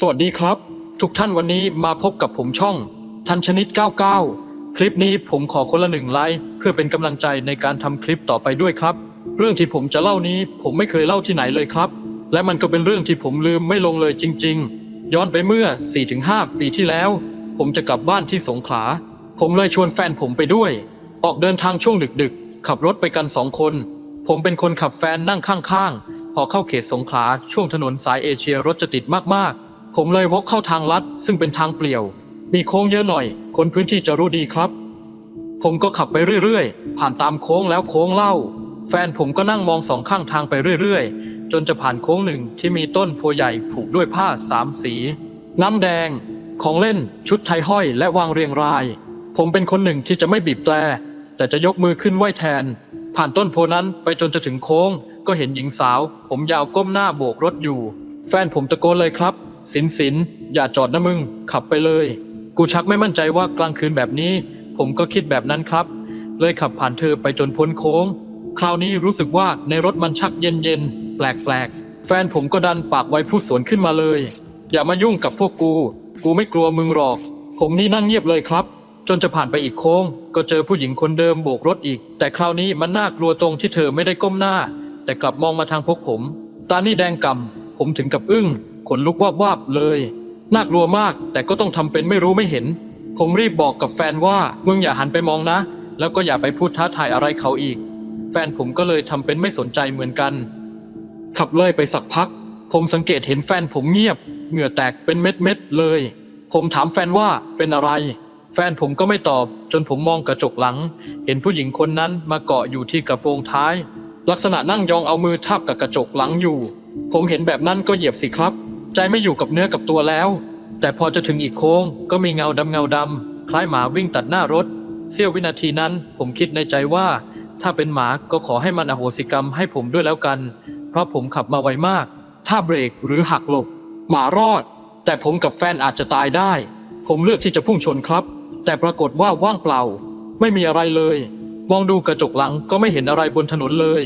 สวัสดีครับ ทุกท่านวันนี้มาพบกับผมช่องทันชนิด 99 คลิปนี้ผมขอคนละหนึ่งไลค์เพื่อเป็นกำลังใจในการทำคลิปต่อไปด้วยครับ เรื่องที่ผมจะเล่านี้ผมไม่เคยเล่าที่ไหนเลยครับ และมันก็เป็นเรื่องที่ผมลืมไม่ลงเลยจริง ๆ ย้อนไปเมื่อ 4-5 ปีที่แล้ว ผมจะกลับบ้านที่สงขลา ผมเลยชวนแฟนผมไปด้วย ออกเดินทางช่วงดึกๆ ขับรถไปกันสองคน ผมเป็นคนขับแฟนนั่งข้างๆ พอเข้าเขตสงขลาช่วงถนนสายเอเชียรถจะติดมากๆ ผมเลยวกเข้าทางลัด ซึ่งเป็นทางเปลี่ยว มีโค้งเยอะหน่อย คนพื้นที่จะรู้ดีครับ ผมก็ขับไปเรื่อยๆ ผ่านตามโค้งแล้วโค้งเล่า แฟนผมก็นั่งมองสองข้างทางไปเรื่อยๆ จนจะผ่านโค้งหนึ่งที่มีต้นโพใหญ่ผูกด้วยผ้าสามสี น้ำแดง ของเล่น ชุดไทยห้อยและวางเรียงราย ผมเป็นคนหนึ่งที่จะไม่บีบแตรแต่จะยกมือขึ้นไหวแทน ผ่านต้นโพนั้นไปจนจะถึงโค้ง ก็เห็นหญิงสาว ผมยาวก้มหน้าโบกรถอยู่ แฟนผมตะโกนเลยครับ สินสินอย่าจอดนะมึง ขับไปเลย กูชักไม่มั่นใจว่ากลางคืนแบบนี้ ผมก็คิดแบบนั้นครับ เลยขับผ่านเธอไปจนพ้นโค้ง คราวนี้รู้สึกว่าในรถมันชักเย็นเย็นแปลกแปลกแฟนผมก็ดันปากไว้พูดสวนขึ้นมาเลย อย่ามายุ่งกับพวกกู กูไม่กลัวมึงหรอก ผมนี่นั่งเงียบเลยครับ จนจะผ่านไปอีกโค้ง ก็เจอผู้หญิงคนเดิมโบกรถอีก แต่คราวนี้มันน่ากลัวตรงที่เธอไม่ได้ก้มหน้า แต่กลับมองมาทางพวกผม ตานี่แดงกำผมถึงกับอึ้ง ขนลุกวาบวาบๆเลย น่ากลัวมาก แต่ก็ต้องทำเป็นไม่รู้ไม่เห็นผมรีบบอกกับแฟนว่ามึงอย่าหันไปมองนะ แล้วก็อย่าไปพูดท้าทายอะไรเขาอีก แฟนผมก็เลยทำเป็นไม่สนใจเหมือนกัน ขับเลยไปสักพัก ผมสังเกตเห็นแฟนผมเงียบ เหงื่อแตกเป็นเม็ดเม็ดๆเลย ผมถามแฟนว่าเป็นอะไร แฟนผมก็ไม่ตอบ จนผมมองกระจกหลัง เห็นผู้หญิงคนนั้นมาเกาะอยู่ที่กระโปรงท้ายลักษณะนั่งยองเอามือทาบกับกระจกหลังอยู่ ผมเห็นแบบนั้นก็เหยียบสิครับ ใจไม่อยู่กับเนื้อกับตัวแล้ว แต่พอจะถึงอีกโค้ง ก็มีเงาดำเงาดำคล้ายหมาวิ่งตัดหน้ารถ เสี้ยววินาทีนั้น ผมคิดในใจว่า ถ้าเป็นหมาก็ขอให้มันอโหสิกรรมให้ผมด้วยแล้วกัน เพราะผมขับมาไวมาก ถ้าเบรกหรือหักหลบ หมารอด แต่ผมกับแฟนอาจจะตายได้ ผมเลือกที่จะพุ่งชนครับ แต่ปรากฏว่าว่างเปล่า ไม่มีอะไรเลย มองดูกระจกหลังก็ไม่เห็นอะไรบนถนนเลย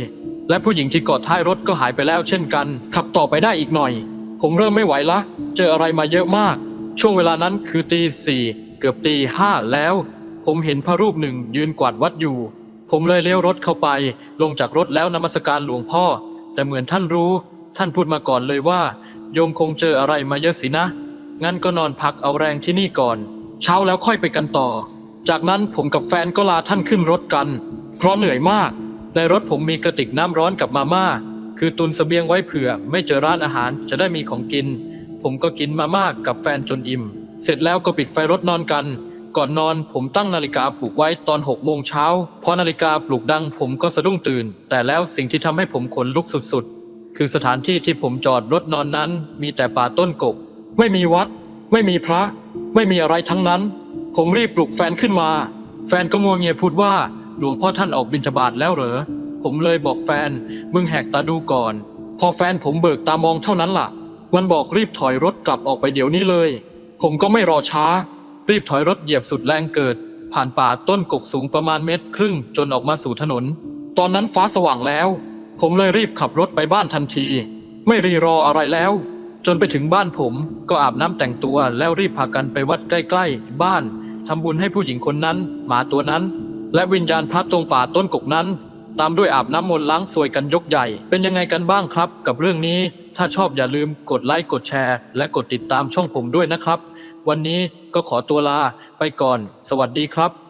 และผู้หญิงที่เกาะท้ายรถก็หายไปแล้วเช่นกัน ขับต่อไปได้อีกหน่อย ผมเริ่มไม่ไหวละ เจออะไรมาเยอะมาก ช่วงเวลานั้นคือตีสี่เกือบตีห้าแล้ว ผมเห็นพระรูปหนึ่งยืนกวาดวัดอยู่ ผมเลยเลี้ยวรถเข้าไป ลงจากรถแล้วนมัสการหลวงพ่อ แต่เหมือนท่านรู้ ท่านพูดมาก่อนเลยว่า โยมคงเจออะไรมาเยอะสินะ งั้นก็นอนพักเอาแรงที่นี่ก่อน เช้าแล้วค่อยไปกันต่อ จากนั้นผมกับแฟนก็ลาท่านขึ้นรถกัน เพราะเหนื่อยมาก ในรถผมมีกระติกน้ำร้อนกับมาม่า คือตุนเสบียงไว้เผื่อ ไม่เจอร้านอาหารจะได้มีของกิน ผมก็กินมามากกับแฟนจนอิ่ม เสร็จแล้วก็ปิดไฟรถนอนกัน ก่อนนอนผมตั้งนาฬิกาปลุกไว้ตอน6โมงเช้าพอนาฬิกาปลุกดังผมก็สะดุ้งตื่น แต่แล้วสิ่งที่ทำให้ผมขนลุกสุดๆ คือสถานที่ที่ผมจอดรถนอนนั้น มีแต่ป่าต้นกก ไม่มีวัด ไม่มีพระ ไม่มีอะไรทั้งนั้น ผมรีบปลุกแฟนขึ้นมา แฟนก็งัวเงียพูดว่าหลวงพ่อท่านออกบิณฑบาตแล้วเหรอ ผมเลยบอกแฟน มึงแหกตาดูก่อน พอแฟนผมเบิกตามองเท่านั้นล่ะ มันบอกรีบถอยรถกลับออกไปเดี๋ยวนี้เลย ผมก็ไม่รอช้า รีบถอยรถเหยียบสุดแรงเกิด ผ่านป่าต้นกกสูงประมาณเมตรครึ่งจนออกมาสู่ถนน ตอนนั้นฟ้าสว่างแล้ว ผมเลยรีบขับรถไปบ้านทันที ไม่รีรออะไรแล้ว จนไปถึงบ้านผมก็อาบน้ำแต่งตัวแล้วรีบพากันไปวัดใกล้ๆบ้านทำบุญให้ผู้หญิงคนนั้น หมาตัวนั้น และวิญญาณพระตรงป่าต้นกกนั้น ตามด้วยอาบน้ำมนต์ล้างสวยกันยกใหญ่ เป็นยังไงกันบ้างครับ กับเรื่องนี้ ถ้าชอบอย่าลืมกดไลค์กดแชร์ และกดติดตามช่องผมด้วยนะครับ วันนี้ก็ขอตัวลาไปก่อน สวัสดีครับ